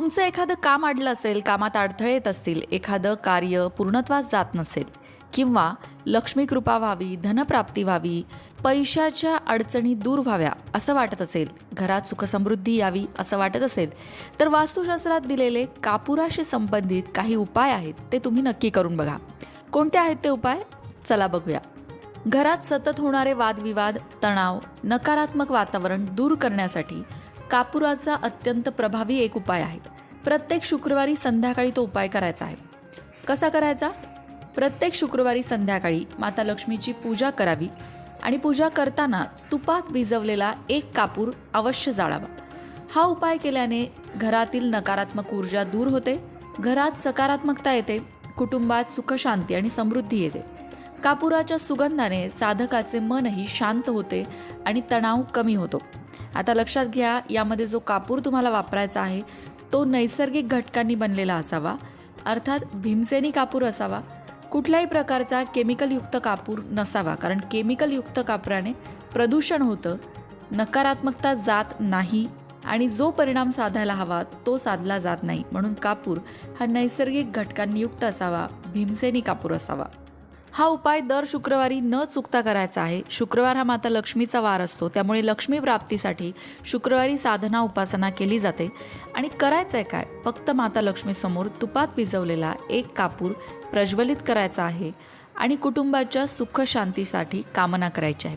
तुमचं एखादं काम अडलं असेल कामात अडथळे येत असतील एखादं कार्य पूर्णत्वास जात नसेल किंवा लक्ष्मी कृपा व्हावी धनप्राप्ती व्हावी पैशाच्या अडचणी दूर व्हाव्या असं वाटत असेल घरात सुखसमृद्धी यावी असं वाटत असेल तर वास्तुशास्त्रात दिलेले कापुराशी संबंधित काही उपाय आहेत ते तुम्ही नक्की करून बघा. कोणते आहेत ते उपाय? चला बघूया. घरात सतत होणारे वादविवाद तणाव नकारात्मक वातावरण दूर करण्यासाठी कापुराचा अत्यंत प्रभावी एक उपाय आहे. प्रत्येक शुक्रवारी संध्याकाळी तो उपाय करायचा आहे. कसा करायचा? प्रत्येक शुक्रवारी संध्याकाळी माता लक्ष्मीची पूजा करावी आणि पूजा करताना तुपात भिजवलेला एक कापूर अवश्य जाळावा. हा उपाय केल्याने घरातील नकारात्मक ऊर्जा दूर होते घरात सकारात्मकता येते कुटुंबात सुखशांती आणि समृद्धी येते. कापुराच्या सुगंधाने साधकाचे मनही शांत होते आणि तणाव कमी होतो. आता लक्षात घ्या यामध्ये जो कापूर तुम्हाला वापरायचा आहे तो नैसर्गिक घटकांनी बनलेला असावा. अर्थात भीमसेनी कापूर असावा. कुठल्याही प्रकारचा केमिकलयुक्त कापूर नसावा कारण केमिकलयुक्त कापराने प्रदूषण होतं नकारात्मकता जात नाही आणि जो परिणाम साधायला हवा तो साधला जात नाही. म्हणून कापूर हा नैसर्गिक घटकांनी युक्त असावा भीमसेनी कापूर असावा. हा उपाय दर शुक्रवारी न चुकता करायचा आहे. शुक्रवार हा माता लक्ष्मीचा वार असतो. त्यामुळे लक्ष्मी प्राप्तीसाठी शुक्रवारी साधना उपासना केली जाते. आणि करायचं आहे काय? फक्त माता लक्ष्मीसमोर तुपात भिजवलेला एक कापूर प्रज्वलित करायचा आहे आणि कुटुंबाच्या सुख शांतीसाठी कामना करायची आहे.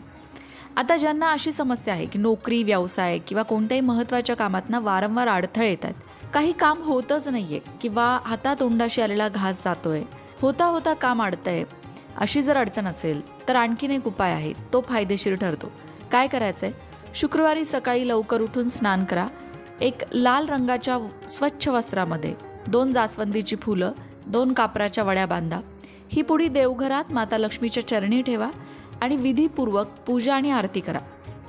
आता ज्यांना अशी समस्या आहे की नोकरी व्यवसाय किंवा कोणत्याही महत्त्वाच्या कामातना वारंवार अडथळे येत आहेत काही काम होतच आहे किंवा हातातोंडाशी आलेला घास जातोय होता होता काम अडतंय अशी जर अडचण असेल तर आणखीन एक उपाय आहे तो फायदेशीर ठरतो. काय करायचंय? शुक्रवारी सकाळी लवकर उठून स्नान करा. एक लाल रंगाच्या स्वच्छ वस्त्रामध्ये दोन जास्वंदीची फुलं दोन कापराच्या वड्या बांधा. ही पुडी देवघरात माता लक्ष्मीच्या चरणी ठेवा आणि विधीपूर्वक पूजा आणि आरती करा.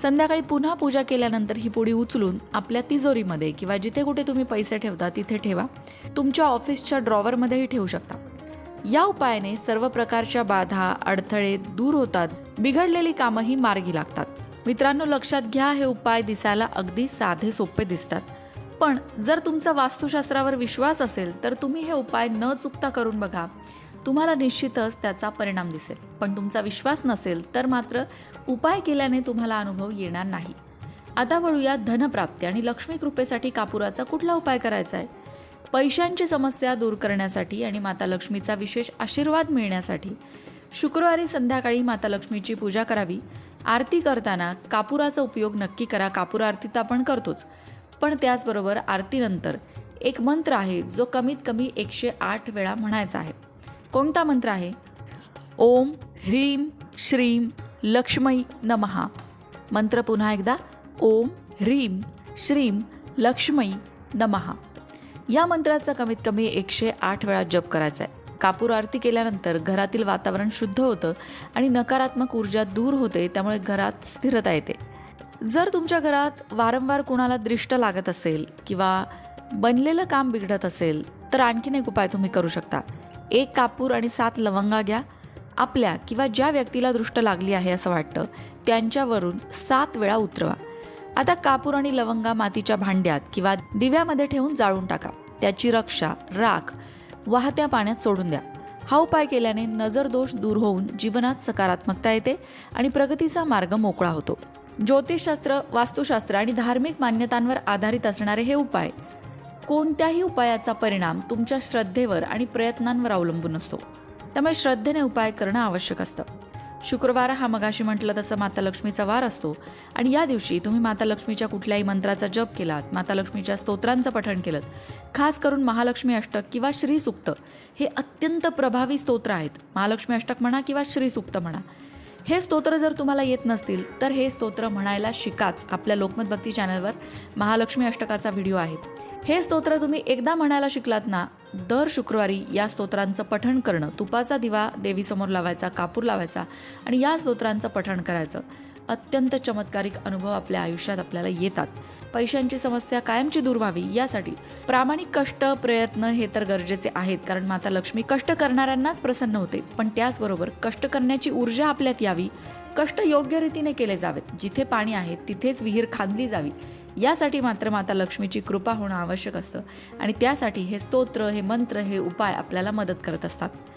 संध्याकाळी पुन्हा पूजा केल्यानंतर ही पुडी उचलून आपल्या तिजोरीमध्ये किंवा जिथे कुठे तुम्ही पैसे ठेवता तिथे ठेवा. तुमच्या ऑफिसच्या ड्रॉवरमध्येही ठेवू शकता. या उपायाने सर्व प्रकारच्या बाधा अडथळे दूर होतात. बिघडलेली कामंही मार्गी लागतात. मित्रांनो लक्षात घ्या हे उपाय दिसायला अगदी साधे सोपे दिसतात. पण जर तुमचा वास्तुशास्त्रावर विश्वास असेल तर तुम्ही हे उपाय न चुकता करून बघा. तुम्हाला निश्चितच त्याचा परिणाम दिसेल. पण तुमचा विश्वास नसेल तर मात्र उपाय केल्याने तुम्हाला अनुभव येणार नाही. आता वळूया धनप्राप्ती आणि लक्ष्मी कृपेसाठी कापुराचा कुठला उपाय करायचा आहे पैशांची समस्या दूर करण्यासाठी आणि माता लक्ष्मीचा विशेष आशीर्वाद मिळण्यासाठी शुक्रवारी संध्याकाळी माता लक्ष्मीची पूजा करावी. आरती करताना कापुराचा उपयोग नक्की करा. कापूर आरती तर आपण करतोच. पण त्याचबरोबर आरतीनंतर एक मंत्र आहे जो कमीत कमी एकशे आठ वेळा म्हणायचा आहे. कोणता मंत्र आहे? ओम ह्रीम श्रीम लक्ष्मी नमहा. मंत्र पुन्हा एकदा. ओम ह्रीम श्रीम लक्ष्मी नमहा. या मंत्राचा कमीत कमी एकशे आठ वेळा जप करायचा आहे कापूर आरती केल्यानंतर घरातील वातावरण शुद्ध होतं आणि नकारात्मक ऊर्जा दूर होते त्यामुळे घरात स्थिरता येते. जर तुमच्या घरात वारंवार कुणाला दृष्ट लागत असेल किंवा बनलेलं काम बिघडत असेल तर आणखीन एक उपाय तुम्ही करू शकता. एक कापूर आणि सात लवंगा घ्या. आपल्या किंवा ज्या व्यक्तीला दृष्ट लागली आहे असं वाटतं त्यांच्यावरून सात वेळा उतरवा. आता कापूर आणि लवंगा मातीच्या भांड्यात किंवा दिव्यामध्ये ठेवून जाळून टाका. त्याची रक्षा राख वाहत्या पाण्यात सोडून द्या. हा उपाय केल्याने नजर दोष दूर होऊन जीवनात सकारात्मकता येते आणि प्रगतीचा मार्ग मोकळा होतो. ज्योतिषशास्त्र वास्तुशास्त्र आणि धार्मिक मान्यतांवर आधारित असणारे हे उपाय कोणत्याही उपायाचा परिणाम तुमच्या श्रद्धेवर आणि प्रयत्नांवर अवलंबून असतो. त्यामुळे श्रद्धेने उपाय करणं आवश्यक असतं. शुक्रवार हा मगाशी म्हटलं तसं माता लक्ष्मीचा वार असतो. आणि या दिवशी तुम्ही माता लक्ष्मीच्या कुठल्याही मंत्राचा जप केलात माता लक्ष्मीच्या स्तोत्रांचं पठण केलं खास करून महालक्ष्मी अष्टक किंवा श्रीसुक्त हे अत्यंत प्रभावी स्तोत्र आहेत. महालक्ष्मी अष्टक म्हणा किंवा श्रीसुक्त म्हणा. हे स्तोत्र जर तुम्हाला येत नसतील तर हे स्तोत्र म्हणायला शिकाच. आपल्या लोकमत भक्ती चॅनलवर महालक्ष्मी अष्टकाचा व्हिडिओ आहे. हे स्तोत्र तुम्ही एकदा म्हणायला शिकलात ना दर शुक्रवारी या स्तोत्रांचं पठण करणं तुपाचा दिवा देवीसमोर लावायचा कापूर लावायचा आणि या स्तोत्रांचं पठण करायचं. अत्यंत चमत्कारिक अनुभव आपल्या आयुष्यात आपल्याला येतात. पैशांची समस्या कायमची दूर व्हावी यासाठी प्रामाणिक कष्ट प्रयत्न हे तर गरजेचे आहेत कारण माता लक्ष्मी कष्ट करणाऱ्यांनाच प्रसन्न होते. पण त्याचबरोबर कष्ट करण्याची ऊर्जा आपल्यात यावी. कष्ट योग्य रीतीने केले जावेत. जिथे पाणी आहे तिथेच विहीर खांदली जावी. यासाठी मात्र माता लक्ष्मीची कृपा होणं आवश्यक असतं. आणि त्यासाठी हे स्तोत्र हे मंत्र हे उपाय आपल्याला मदत करत असतात.